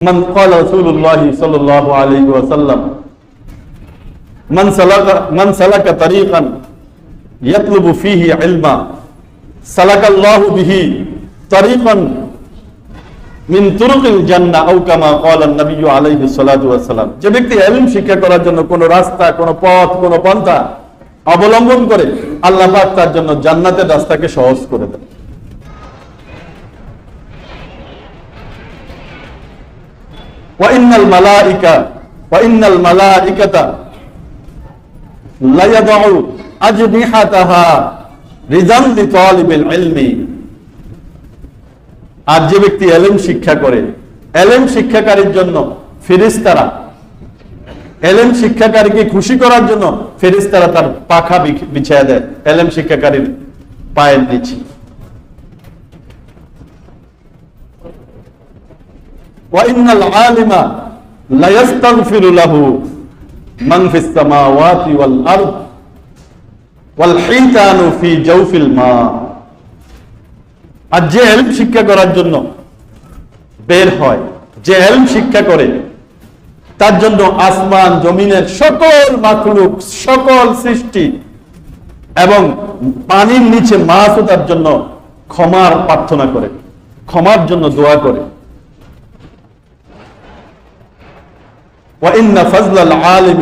من قال رسول الله صلى الله عليه وسلم من سلك من سلك طريقا يطلب فيه علما سلك الله به طريقا মিন তুরুকিল জান্নাহ আও কামা ক্বালা নবী আলাইহি সাল্লাতু ওয়াসসালাম যে ব্যক্তি ইলম শিক্ষা করার জন্য কোন রাস্তা কোন পথ কোন পন্থা অবলম্বন করে আল্লাহ পাক তার জন্য জান্নাতের রাস্তাকে সহজ করে দেন ওয়া ইন্নাল মালাইকা, ওয়া মালাইকাতা লা আজনিহাতাহা রিজান লিতালিবিল ইলমি। আর যে ব্যক্তি এলেম শিক্ষা করে, এলেম শিক্ষাকারীর জন্য ফেরিস্তারা এলেম শিক্ষাকারীকে খুশি করার জন্য ফেরিস্তারা তার পাখা বিছ- বিছিয়ে দেয়, এলেম শিক্ষাকারীর পায়ের নিচে। আর যে এলম শিক্ষা করার জন্য বের হয়, যে এলম শিক্ষা করে, তার জন্য আসমান, জমিনের সকল মাখলুক, সকল সৃষ্টি এবং পানির নিচে মাছও তার জন্য ক্ষমার প্রার্থনা করে, ক্ষমার জন্য দোয়া করে। وإن فضل العالم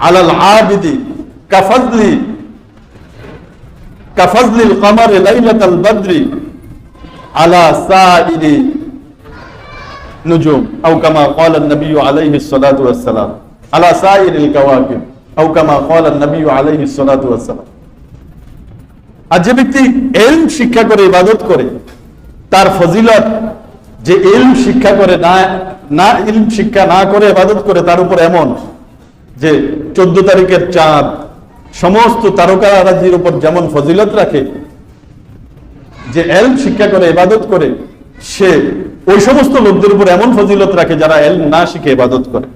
على العابد كفضل كفضل القمر ليلة البدر على سائر نجوم أو كما قال النبي عليه الصلاة والسلام على سائر الكواكب أو كما قال النبي عليه الصلاة والسلام আর যে ব্যক্তি এলম শিক্ষা করে ইবাদত করে তার ফজিলত যে ইলম শিক্ষা করে, না না ইলম শিক্ষা না করে, ইবাদত করে, তার উপর এমন যে চোদ্দ তারিখের চাঁদ, সমস্ত তারকারাজির উপর যেমন ফজিলত রাখে, যে এলম শিক্ষা করে, ইবাদত করে, সে ওই সমস্ত লোকদের উপর এমন ফজিলত রাখে যারা এলম না শিখে, ইবাদত করে।